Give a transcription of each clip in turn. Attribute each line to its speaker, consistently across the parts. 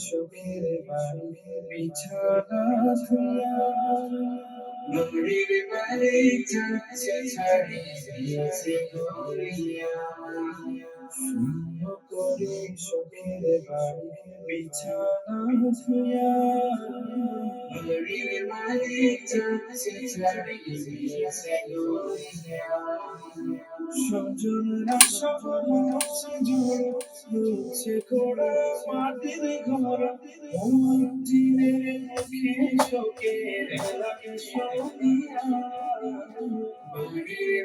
Speaker 1: সুখের বাড়ি বিছানা
Speaker 2: নূরের বাড়ি যাচ্ছে ছাড়ি দিয়েছে গড়িয়া
Speaker 1: শূন্য করে সুখের বাড়ি বিছানা ধুয়া
Speaker 2: নূরের বাড়ি যাচ্ছে ছাড়ি
Speaker 1: সজনরা জোর হচ্ছে ঘোড়া মাটির ঘর মন্দিরের মুখে শোকের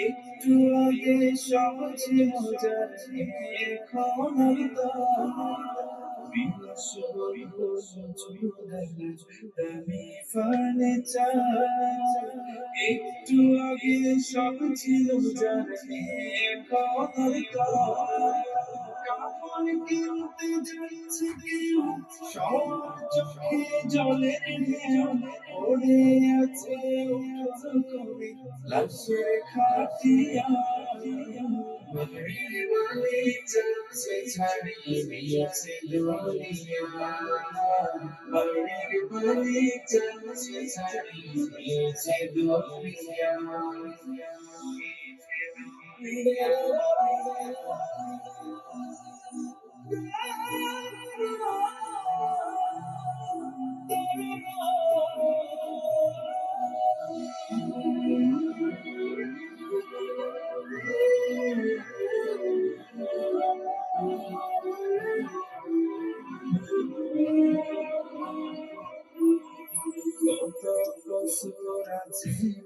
Speaker 1: একটু আগে সহজ মজার এখন ফার্নিচার একটু আগে সব ছিল জানি এখন কাপড় কিনতে কেউ সবার চোখে জলের ঢেউ পড়ে আছে উঠো করে লাশের খাটিয়া
Speaker 2: নূরের বাড়ি যাচ্ছে ছাড়ি দিয়েছে গড়িয়া নূরের বাড়ি যাচ্ছে ছাড়ি দিয়েছে গড়িয়া
Speaker 1: কত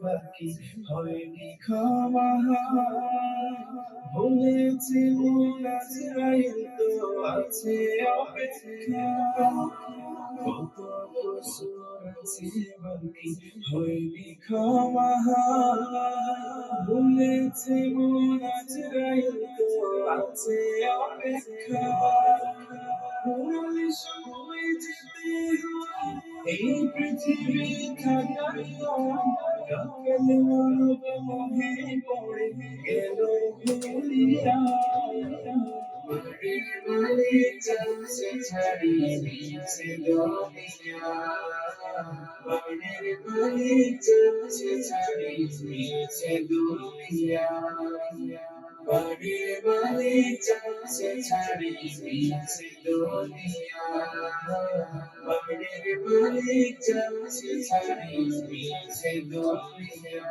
Speaker 1: বাকি হয়নি ক্ষমা। ভুলেছি মন তো আছে অপেক্ষা। কত কসুর আছে বাকি হয়নি ক্ষমা। ভুলেছি মন আজরাইল তো আছে অপেক্ষা। পুরালি সময় যেতে এই পৃথিবী থাকার পড়ে গেল
Speaker 2: বাড়ির বাড়ি যাচ্ছে ছাড়ি দিয়েছে গড়িয়া বাড়ির বাড়ি যাচ্ছে ছাড়ি দিয়েছে গড়িয়া